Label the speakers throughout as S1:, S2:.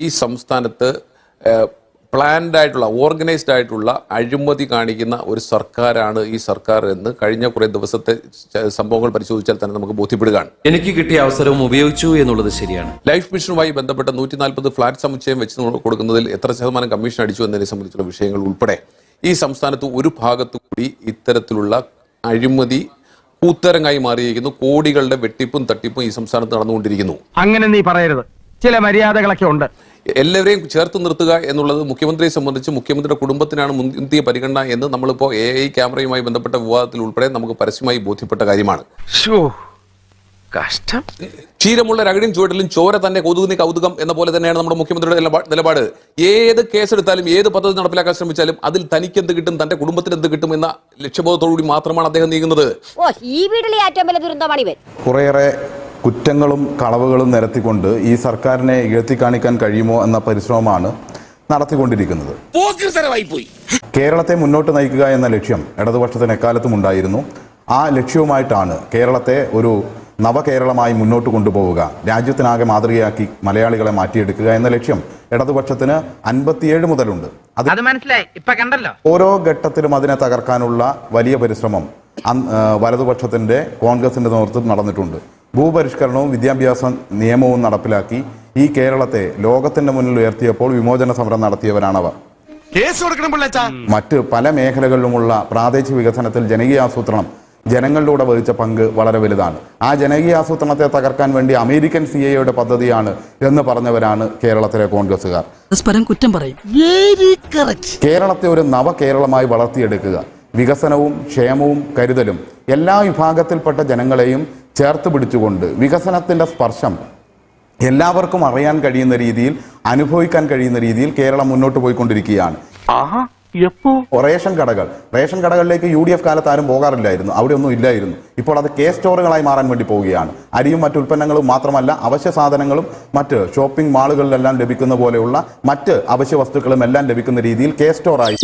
S1: ഈ സംസ്ഥാനത്ത് പ്ലാൻഡ് ആയിട്ടുള്ള ഓർഗനൈസ്ഡ് ആയിട്ടുള്ള അഴിമതി കാണിക്കുന്ന ഒരു സർക്കാരാണ് ഈ സർക്കാർ എന്ന് കഴിഞ്ഞ കുറേ ദിവസത്തെ സംഭവങ്ങൾ പരിശോധിച്ചാൽ തന്നെ നമുക്ക് ബോധ്യപ്പെടുകയാണ്.
S2: എനിക്ക് കിട്ടിയ അവസരവും ഉപയോഗിച്ചു എന്നുള്ളത് ശരിയാണ്.
S1: ലൈഫ് മിഷനുമായി ബന്ധപ്പെട്ട നൂറ്റി നാൽപ്പത് ഫ്ലാറ്റ് സമുച്ചയം വെച്ച് കൊടുക്കുന്നതിൽ എത്ര ശതമാനം കമ്മീഷൻ അടിച്ചു എന്നതിനെ സംബന്ധിച്ചുള്ള വിഷയങ്ങൾ ഉൾപ്പെടെ. ഈ സംസ്ഥാനത്ത് ഒരു ഭാഗത്തു കൂടി ഇത്തരത്തിലുള്ള അഴിമതി കൂത്തരങ്ങായി മാറിയിരിക്കുന്നു. കോടികളുടെ വെട്ടിപ്പും തട്ടിപ്പും ഈ സംസ്ഥാനത്ത് നടന്നുകൊണ്ടിരിക്കുന്നു.
S3: അങ്ങനെ നീ പറയരുത്. ചില മര്യാദകളൊക്കെ ഉണ്ട്.
S1: എല്ലാവരെയും ചേർത്ത് നിർത്തുക എന്നുള്ളത് മുഖ്യമന്ത്രിയെ സംബന്ധിച്ച് മുഖ്യമന്ത്രിയുടെ കുടുംബത്തിനാണ് മുൻതിയ പരിഗണന എന്ന് നമ്മളിപ്പോൾ എ ഐ ക്യാമറയുമായി ബന്ധപ്പെട്ട വിവാദത്തിൽ ഉൾപ്പെടെ നമുക്ക് പരസ്യമായി ബോധ്യപ്പെട്ട കാര്യമാണ്.
S3: കഷ്ടം.
S1: ക്ഷീരമുള്ള രകടിയും ചുവട്ടിലും ചോര തന്നെ കൊതുകുന്നി കൗതുകം എന്ന പോലെ തന്നെയാണ് നമ്മുടെ മുഖ്യമന്ത്രിയുടെ നിലപാ- നിലപാട്. ഏത് കേസെടുത്താലും ഏത് പദ്ധതി നടപ്പിലാക്കാൻ ശ്രമിച്ചാലും അതിൽ തനിക്ക് എന്ത് കിട്ടും തന്റെ കുടുംബത്തിന് എന്ത് കിട്ടും എന്ന ലക്ഷ്യബോധത്തോടുകൂടി മാത്രമാണ് അദ്ദേഹം നീങ്ങുന്നത്.
S4: ഓ ഈ വീട്ടിലെ ഏറ്റവും വലിയ ദുരന്തമാണ് ഇവൻ
S5: കുറേയേറെ കുറ്റങ്ങളും കളവുകളും നിരത്തിക്കൊണ്ട് ഈ സർക്കാരിനെ ഇഴത്തി കാണിക്കാൻ കഴിയുമോ എന്ന പരിശ്രമമാണ് നടത്തിക്കൊണ്ടിരിക്കുന്നത്. കേരളത്തെ മുന്നോട്ട് നയിക്കുക എന്ന ലക്ഷ്യം ഇടതുപക്ഷത്തിന് എക്കാലത്തും ഉണ്ടായിരുന്നു. ആ ലക്ഷ്യവുമായിട്ടാണ് കേരളത്തെ ഒരു നവകേരളമായി മുന്നോട്ട് കൊണ്ടുപോവുക. രാജ്യത്തിനാകെ മാതൃകയാക്കി മലയാളികളെ മാറ്റിയെടുക്കുക എന്ന ലക്ഷ്യം ഇടതുപക്ഷത്തിന് അൻപത്തിയേഴ് മുതലുണ്ട്. അത്
S3: മനസ്സിലായി. ഇപ്പൊ കണ്ടല്ലോ.
S5: ഓരോ ഘട്ടത്തിലും അതിനെ തകർക്കാനുള്ള വലിയ പരിശ്രമം വലതുപക്ഷത്തിന്റെ കോൺഗ്രസിന്റെ നേതൃത്വം നടന്നിട്ടുണ്ട്. ഭൂപരിഷ്കരണവും വിദ്യാഭ്യാസ നിയമവും നടപ്പിലാക്കി ഈ കേരളത്തെ ലോകത്തിന്റെ മുന്നിൽ ഉയർത്തിയപ്പോൾ വിമോചന സമരം നടത്തിയവരാണവർ. മറ്റ് പല മേഖലകളിലുമുള്ള പ്രാദേശിക വികസനത്തിൽ ജനകീയാസൂത്രണം ജനങ്ങളിലൂടെ വഹിച്ച പങ്ക് വളരെ വലുതാണ്. ആ ജനകീയ ജനകീയാസൂത്രണത്തെ തകർക്കാൻ വേണ്ടി അമേരിക്കൻ സി എയുടെ പദ്ധതിയാണ് എന്ന് പറഞ്ഞവരാണ് കേരളത്തിലെ കോൺഗ്രസുകാർ
S6: പരസ്പരം കുറ്റം പറയും.
S5: കേരളത്തെ ഒരു നവകേരളമായി വളർത്തിയെടുക്കുക. വികസനവും ക്ഷേമവും കരുതലും എല്ലാ വിഭാഗത്തിൽപ്പെട്ട ജനങ്ങളെയും ചേർത്ത് പിടിച്ചുകൊണ്ട് വികസനത്തിന്റെ സ്പർശം എല്ലാവർക്കും അറിയാൻ കഴിയുന്ന രീതിയിൽ അനുഭവിക്കാൻ കഴിയുന്ന രീതിയിൽ കേരളം മുന്നോട്ട് പോയിക്കൊണ്ടിരിക്കുകയാണ്. റേഷൻ കടകൾ. റേഷൻ കടകളിലേക്ക് യു ഡി എഫ് കാലത്ത് ആരും പോകാറില്ലായിരുന്നു. അവിടെ ഒന്നും ഇല്ലായിരുന്നു. ഇപ്പോൾ അത് കെ സ്റ്റോറുകളായി മാറാൻ വേണ്ടി പോവുകയാണ്. അരിയും മറ്റു ഉൽപ്പന്നങ്ങളും മാത്രമല്ല അവശ്യ സാധനങ്ങളും മറ്റ് ഷോപ്പിംഗ് മാളുകളിലെല്ലാം ലഭിക്കുന്ന പോലെയുള്ള മറ്റ് അവശ്യ വസ്തുക്കളും എല്ലാം ലഭിക്കുന്ന രീതിയിൽ കെ സ്റ്റോറായി.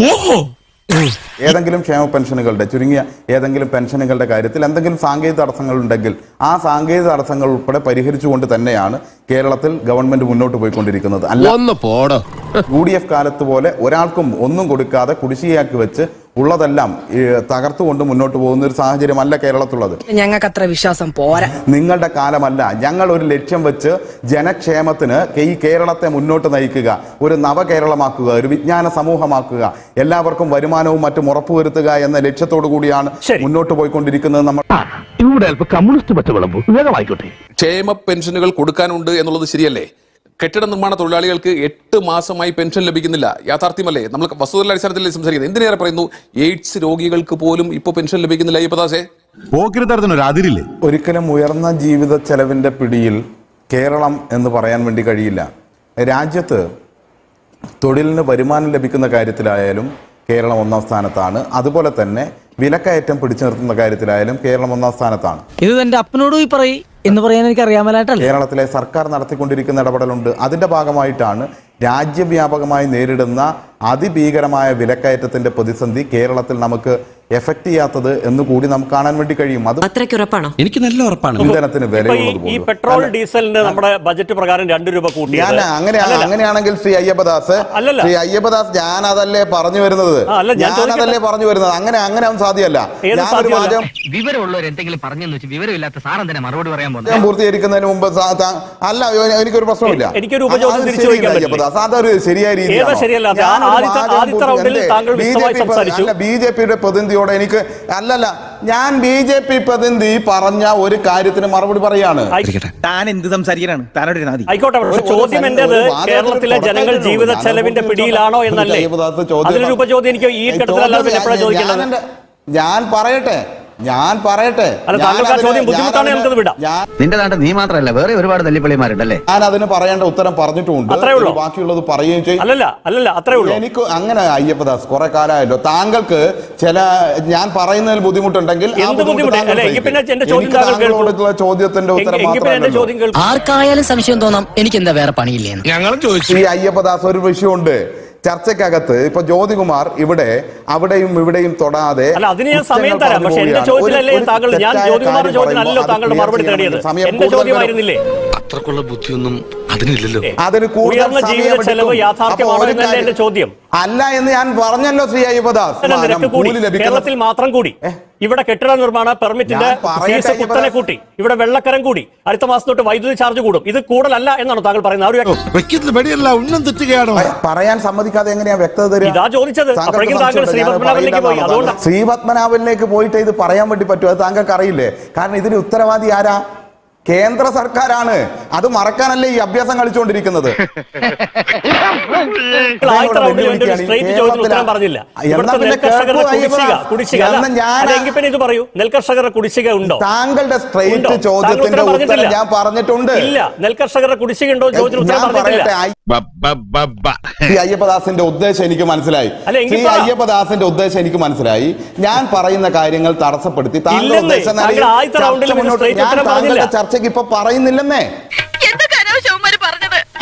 S5: ഏതെങ്കിലും ക്ഷേമ പെൻഷനുകളുടെ ചുരുങ്ങിയ ഏതെങ്കിലും പെൻഷനുകളുടെ കാര്യത്തിൽ എന്തെങ്കിലും സാങ്കേതിക തടസ്സങ്ങൾ ഉണ്ടെങ്കിൽ ആ സാങ്കേതിക തടസ്സങ്ങൾ ഉൾപ്പെടെ പരിഹരിച്ചുകൊണ്ട് തന്നെയാണ് കേരളത്തിൽ ഗവൺമെന്റ് മുന്നോട്ട് പോയിക്കൊണ്ടിരിക്കുന്നത്. അല്ല യു ഡി എഫ് കാലത്ത് പോലെ ഒരാൾക്കും ഒന്നും കൊടുക്കാതെ കുടിശ്ശികയാക്കി വെച്ച് ഉള്ളതെല്ലാം തകർത്തുകൊണ്ട് മുന്നോട്ട് പോകുന്ന ഒരു സാഹചര്യമല്ല കേരളത്തിലുള്ളത്.
S6: ഞങ്ങൾക്ക് അത്ര വിശ്വാസം പോരാ.
S5: നിങ്ങളുടെ കാലമല്ല. ഞങ്ങൾ ഒരു ലക്ഷ്യം വെച്ച് ജനക്ഷേമത്തിന് ഈ കേരളത്തെ മുന്നോട്ട് നയിക്കുക ഒരു നവകേരളമാക്കുക ഒരു വിജ്ഞാന സമൂഹമാക്കുക എല്ലാവർക്കും വരുമാനവും മറ്റും ഉറപ്പുവരുത്തുക എന്ന ലക്ഷ്യത്തോടു കൂടിയാണ് മുന്നോട്ട് പോയിക്കൊണ്ടിരിക്കുന്നത് നമ്മൾ
S3: ഇവിടെ കമ്മ്യൂണിസ്റ്റ്
S1: ക്ഷേമ പെൻഷനുകൾ കൊടുക്കാനുണ്ട് എന്നുള്ളത് ശരിയല്ലേ? കെട്ടിട നിർമ്മാണ തൊഴിലാളികൾക്ക് എട്ട് മാസമായി പെൻഷൻ ലഭിക്കുന്നില്ല. യാഥാർത്ഥ്യമല്ലേ? നമ്മൾ വസ്തുതല അടിസ്ഥാനത്തിൽ സംസാരിക്കുന്നത്. എന്തിനേറെ പറയുന്നു? എയ്ഡ്സ് രോഗികൾക്ക് പോലും ഇപ്പോൾ പെൻഷൻ ലഭിക്കുന്നില്ല
S7: പോക്കിരിത്തരത്തിനൊരു അതിരില്ലേ?
S5: ഒരിക്കലും ഉയർന്ന ജീവിത ചെലവിന്റെ പിടിയിൽ കേരളം എന്ന് പറയാൻ വേണ്ടി കഴിയില്ല. രാജ്യത്ത് തൊഴിലിന് വരുമാനം ലഭിക്കുന്ന കാര്യത്തിലായാലും കേരളം ഒന്നാം സ്ഥാനത്താണ്. അതുപോലെ തന്നെ വിലക്കയറ്റം പിടിച്ചു നിർത്തുന്ന കാര്യത്തിലായാലും കേരളം ഒന്നാം സ്ഥാനത്താണ്.
S6: ഇത് എന്റെ അപ്പനോട് പോയി പറയും. എന്ന് പറയാൻ എനിക്ക് അറിയാമലായിട്ടല്ല
S5: കേരളത്തിലെ സർക്കാർ നടത്തിക്കൊണ്ടിരിക്കുന്ന ഇടപെടലുണ്ട്. അതിന്റെ ഭാഗമായിട്ടാണ് രാജ്യവ്യാപകമായി നേരിടുന്ന അതിഭീകരമായ വിലക്കയറ്റത്തിന്റെ പ്രതിസന്ധി കേരളത്തിൽ നമുക്ക് എഫക്ട് ചെയ്യാത്തത് എന്ന് കൂടി നമുക്ക് കാണാൻ വേണ്ടി കഴിയും. അത്
S8: അത്രയ്ക്കുറപ്പാണോ
S2: എനിക്ക് നല്ല ഉറപ്പാണ്.
S5: ഇന്ധനത്തിന്
S9: ഈ-
S5: വിലയുള്ളത്
S9: ഈ പെട്രോൾ ഡീസലിന് നമ്മുടെ ബജറ്റ് പ്രകാരം രണ്ട് രൂപ കൂട്ടി.
S5: ഞാൻ അങ്ങനെയാണ് അങ്ങനെയാണെങ്കിൽ ശ്രീ അയ്യപ്പദാസ്
S9: അല്ലല്ല.
S5: ശ്രീ അയ്യപ്പദാസ് ഞാൻ അതല്ലേ പറഞ്ഞു വരുന്നത്?
S9: ഞാൻ
S5: അതല്ലേ പറഞ്ഞു വരുന്നത്? അങ്ങനെ അങ്ങനെ ഒന്നും സാധ്യമല്ല. ഞാനൊരു? വാചകം
S3: വിവരമുള്ളവർ എന്തെങ്കിലും പറഞ്ഞെന്ന് വെച്ചാൽ വിവരമില്ലാത്ത സാറെന്തിനാ മറുപടി പറയാൻ പോകുന്നത്?
S5: ഞാൻ പൂർത്തീകരിക്കുന്നതിന് മുമ്പ് അല്ല എനിക്കൊരു പ്രശ്നമില്ല.
S9: എനിക്കൊരു ഉപചോദ്യം തിരിച്ചു
S5: അതൊരു ശരിയായ രീതിയാണ്?
S9: ശരിയല്ല? അത് ആദ്യത്തെ- ആദ്യത്തെ റൗണ്ടിൽ താങ്കൾ വിശദമായി സംസാരിച്ചു.
S5: ബി ജെ പിയുടെ പ്രതിനിധിയോട് എനിക്ക് അല്ലല്ല ഞാൻ ബി ജെ പി പ്രതിനിധി പറഞ്ഞ ഒരു കാര്യത്തിന് മറുപടി പറയാണ്.
S10: താൻ എന്ത് സംസാരിക്കാനാണ്?
S9: ആയിക്കോട്ടെ ചോദ്യം എന്റേത് കേരളത്തിലെ ജനങ്ങൾ. ജീവിത ചെലവിന്റെ പിടിയിലാണോ എന്നല്ലേ? അതിനൊരു ഉപചോദ്യം എനിക്ക് ഈ ഘട്ടത്തിലല്ലാതെ
S5: ഞാൻ പറയട്ടെ. ഞാൻ പറയട്ടെ.
S10: നിന്റെ നാട്ടിൽ നീ മാത്രമല്ല വേറെ ഒരുപാട് തല്ലിപ്പള്ളിമാരുണ്ടല്ലേ?
S5: ഞാൻ അതിന് പറയേണ്ട ഉത്തരം പറഞ്ഞിട്ടുണ്ട്.
S9: അത്രേ
S5: ബാക്കിയുള്ളത് പറയുകയും ചെയ്യും.
S9: അല്ലല്ല അല്ലല്ല അത്രേ ഉള്ളൂ.
S5: എനിക്ക് അങ്ങനെ അയ്യപ്പദാസ് കുറെ കാലമായല്ലോ. താങ്കൾക്ക് ചില ഞാൻ പറയുന്നതിൽ ബുദ്ധിമുട്ടുണ്ടെങ്കിൽ ആ ബുദ്ധിമുട്ട്
S9: ബുദ്ധിമുട്ട്?
S5: താങ്കൾ
S9: പിന്നെ എന്റെ ചോദ്യം താങ്കൾ കേൾക്കൂ.
S5: ചോദ്യത്തിന്റെ ഉത്തരം
S6: ആർക്കായാലും സംശയം തോന്നാം. എനിക്ക് എന്താ വേറെ പണിയില്ലേ
S7: ഞങ്ങളും ചോദിച്ചു.
S5: ഈ അയ്യപ്പദാസ് ഒരു വിഷയമുണ്ട്. ചർച്ചയ്ക്കകത്ത് ഇപ്പൊ ജ്യോതികുമാർ ഇവിടെ അവിടെയും ഇവിടെയും തൊടാതെ
S9: സമയം
S5: കൂടുതൽ
S2: അത്രക്കുള്ള ബുദ്ധിയൊന്നും
S7: അതിനില്ലല്ലോ.
S5: അതിന് കൂടുതൽ
S1: ചോദ്യം.
S5: അല്ല എന്ന് ഞാൻ പറഞ്ഞല്ലോ ശ്രീ അയ്യപ്പദാസ്.
S1: കേരളത്തിൽ മാത്രം കൂടി. ഇവിടെ കെട്ടിട നിർമ്മാണ പെർമിറ്റിന്റെ ഫീസ് കുത്തനെ കൂട്ടി. ഇവിടെ വെള്ളക്കരം കൂടി. അടുത്ത മാസം തൊട്ട് വൈദ്യുതി ചാർജ് കൂടും. ഇത് കൂടുതലല്ല എന്നാണ് താങ്കൾ പറയുന്നത്.
S5: പറയാൻ സമ്മതിക്കാതെ എങ്ങനെയാ വ്യക്തത
S1: ഇതാ ചോദിച്ചത്. ശ്രീപത്മനാഭനിലേക്ക്
S5: പോയിട്ട് ഇത് പറയാൻ വേണ്ടി പറ്റുമോ അത് താങ്കൾക്ക് അറിയില്ലേ കാരണം ഇതിന് ഉത്തരവാദി ആരാ? കേന്ദ്ര സർക്കാരാണ്. അത് മറക്കാനല്ലേ ഈ അഭ്യാസം കളിച്ചുകൊണ്ടിരിക്കുന്നത്.
S1: നെൽകർഷകരുടെ കുടിശ്ശിക ഉണ്ടോ?
S5: താങ്കളുടെ
S1: സ്ട്രെയിറ്റ്
S5: സ്ട്രൈറ്റ് ചോദ്യത്തിന്റെ
S1: ഉത്തരം
S5: ഞാൻ പറഞ്ഞിട്ടുണ്ട്.
S1: ഇല്ല. നെൽകർഷകരുടെ കുടിശ്ശിക ഉണ്ടോ ചോദ്യത്തിന് ഉത്തരം പറഞ്ഞിട്ടില്ല.
S5: ഈ ശ്രീ അയ്യപ്പദാസിന്റെ ഉദ്ദേശം എനിക്ക് മനസ്സിലായി.
S1: ഈ
S5: അയ്യപ്പദാസിന്റെ ഉദ്ദേശം എനിക്ക് മനസ്സിലായി. ഞാൻ പറയുന്ന കാര്യങ്ങൾ തടസ്സപ്പെടുത്തി ചർച്ച മുന്നോട്ട്
S1: straight
S5: ഞാൻ താങ്കളുടെ
S1: പറഞ്ഞില്ല.
S5: ചർച്ചയ്ക്ക് ഇപ്പൊ പറയുന്നില്ലെന്നേ.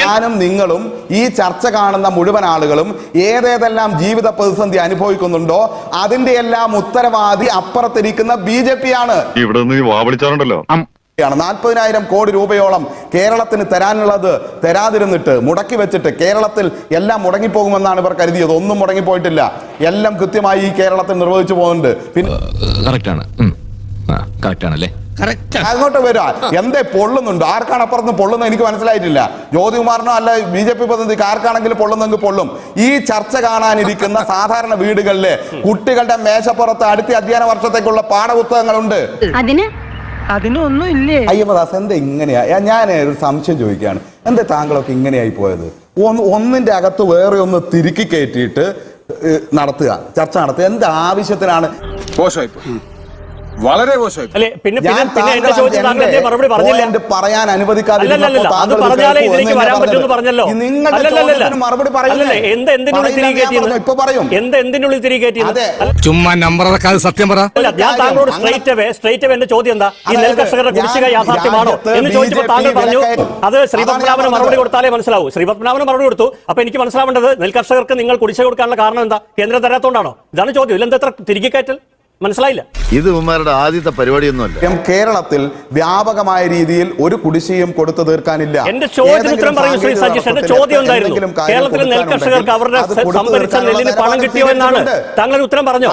S5: ഞാനും നിങ്ങളും ഈ ചർച്ച കാണുന്ന മുഴുവൻ ആളുകളും ഏതേതെല്ലാം ജീവിത പ്രതിസന്ധി അനുഭവിക്കുന്നുണ്ടോ അതിന്റെ എല്ലാം ഉത്തരവാദി അപ്പുറത്തിരിക്കുന്ന ബി ജെ പി ആണ്.
S7: ഇവിടെ ാണ്
S5: നാൽപ്പതിനായിരം കോടി രൂപയോളം കേരളത്തിന് തരാനുള്ളത് തരാതിരുന്നിട്ട് മുടക്കി വെച്ചിട്ട് കേരളത്തിൽ എല്ലാം മുടങ്ങിപ്പോകുമെന്നാണ് ഇവർ കരുതിയത്. ഒന്നും മുടങ്ങിപ്പോയിട്ടില്ല. എല്ലാം കൃത്യമായി ഈ കേരളത്തിൽ നിർവഹിച്ചു പോകുന്നുണ്ട്. പിന്നെ അങ്ങോട്ട് വരാ. എന്തേ പൊള്ളുന്നുണ്ട്? ആർക്കാണ് അപ്പുറത്ത് പൊള്ളുന്നത്? എനിക്ക് മനസ്സിലായിട്ടില്ല. ജ്യോതികുമാറിനോ അല്ല ബി ജെ പി പ്രതിനിധിക്ക് ആർക്കാണെങ്കിലും പൊള്ളുന്നെങ്കിൽ പൊള്ളും. ഈ ചർച്ച കാണാനിരിക്കുന്ന സാധാരണ വീടുകളിലെ കുട്ടികളുടെ മേശപ്പുറത്ത് അടുത്ത അധ്യയന വർഷത്തേക്കുള്ള പാഠപുസ്തകങ്ങളുണ്ട്.
S11: അതിന്?
S6: അതിനൊന്നും ഇല്ലേ?
S5: അയ്യപ്പദാസ് എന്താ ഇങ്ങനെയാ? ഞാൻ- ഒരു സംശയം ചോദിക്കുകയാണ്. എന്താ താങ്കളൊക്കെ ഇങ്ങനെയായി പോയത്? ഒന്ന് ഒന്നിന്റെ അകത്ത് വേറെ ഒന്ന് തിരുക്കി കയറ്റിയിട്ട് നടത്തുക. ചർച്ച നടത്തുക. എന്ത് ആവശ്യത്തിനാണ്?
S7: വളരെ മോശമായി.
S1: അല്ലെ പിന്നെ പിന്നെ പിന്നെ എന്റെ മറുപടി പറഞ്ഞില്ല
S5: പറയാൻ അനുവദിക്കാതെ
S1: അത് പറഞ്ഞാലേ ഇതിലേക്ക് വരാൻ പറ്റുമെന്ന് പറഞ്ഞല്ലോ.
S5: മറുപടി?
S1: എന്ത് എന്തിനുള്ളിൽ തിരികെ
S5: ഇപ്പൊ പറയും.
S1: എന്ത് എന്തിനുള്ളിൽ തിരികെ.
S7: ചുമ്മാ നമ്പർ ഇറക്കാതെ സത്യം പറ.
S1: ഞാൻ താങ്കളോട് സ്ട്രൈറ്റ് അവേ സ്ട്രൈറ്റ് അവേ എന്റെ ചോദ്യം എന്താ? ഈ നെൽകർഷകരുടെ കുടിശ്ശിക യാഥാർത്ഥ്യമാണോ? എന്ന് ചോദിച്ചപ്പോൾ താങ്കൾ പറഞ്ഞു. അത് ശ്രീപത്മനാഭന് മറുപടി കൊടുത്താലേ മനസ്സിലാവൂ. ശ്രീപത്മനാഭന് മറുപടി കൊടുത്തു. അപ്പൊ എനിക്ക് മനസ്സിലാവേണ്ടത് നെൽകർഷകർക്ക് നിങ്ങൾ കുടിശ്ശിക കൊടുക്കാനുള്ള കാരണം എന്താ? കേന്ദ്രം തരാത്തോണ്ടാണോ? ഇതാണ് ചോദ്യം. ഇല്ലെന്താ തിരികെ കയറ്റൽ? മനസ്സിലായില്ല.
S7: ഇത് ഉമ്മാരുടെ ആദ്യത്തെ പരിപാടിയൊന്നുമല്ല.
S5: കേരളത്തിൽ വ്യാപകമായ രീതിയിൽ ഒരു കുടിശ്ശിയും കൊടുത്തു തീർക്കാനില്ല.
S1: എന്റെ ചോദ്യത്തിന്
S5: ഏതെങ്കിലും
S1: ഉത്തരം പറയൂ ശ്രീ സജീഷ്. എന്റെ ചോദ്യം എന്തായിരുന്നു? കേരളത്തിലെ നെൽകർഷകർക്ക് അവരുടെ സംഭരിച്ച നെല്ലിന് പണം കിട്ടിയോ എന്നാണ് താങ്കൾ ഉത്തരം പറഞ്ഞു?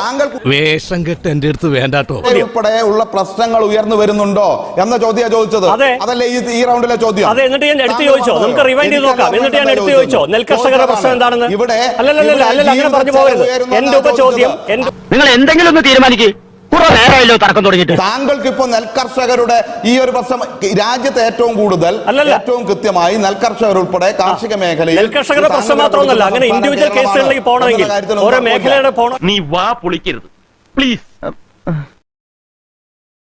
S7: വേഷം കെട്ട് എന്റെ അടുത്ത് വേണ്ടാട്ടോ.
S5: ഉൾപ്പെടെ ഉള്ള പ്രശ്നങ്ങൾ ഉയർന്നു വരുന്നുണ്ടോ എന്ന ചോദ്യം ചോദിച്ചത്.
S1: അതെ.
S5: അതല്ലേ ഈ റൗണ്ടിലെ ചോദ്യം?
S1: അതെ എന്നിട്ട് ഞാൻ എടുത്തു ചോദിച്ചോ? നമുക്ക് റിവൈൻഡ് ചെയ്ത് നോക്കാം. എന്നിട്ട് ഞാൻ എടുത്തു ചോദിച്ചോ? നെൽകർഷകരുടെ പ്രശ്നം എന്താണെന്ന്?
S5: ഇവിടെ അല്ലല്ലോ
S1: അല്ലല്ലോ അങ്ങനെ പറഞ്ഞു പോകരുത്. എന്റെ ഉപചോദ്യം. എന്റെ
S3: നിങ്ങൾ എന്തെങ്കിലും ഒന്ന് തീരുമാനിക്കേ.
S5: താങ്കൾക്ക് ഇപ്പൊ നെൽകർഷകരുടെ ഈ ഒരു പ്രശ്നം രാജ്യത്ത് ഏറ്റവും കൂടുതൽ ഏറ്റവും കൃത്യമായി നെൽകർഷകർ ഉൾപ്പെടെ കാർഷിക മേഖലയിൽ
S1: നെൽകർഷകരുടെ പ്രശ്നം മാത്രമൊന്നുമല്ല അങ്ങനെ ഇൻഡിവിജ്വൽ കേസുകളിലേക്ക് പോകണമെങ്കിൽ ഓരോ മേഖലയുടെ പോകണം
S3: നീ വാ പൊളിക്കരുത്. പ്ലീസ്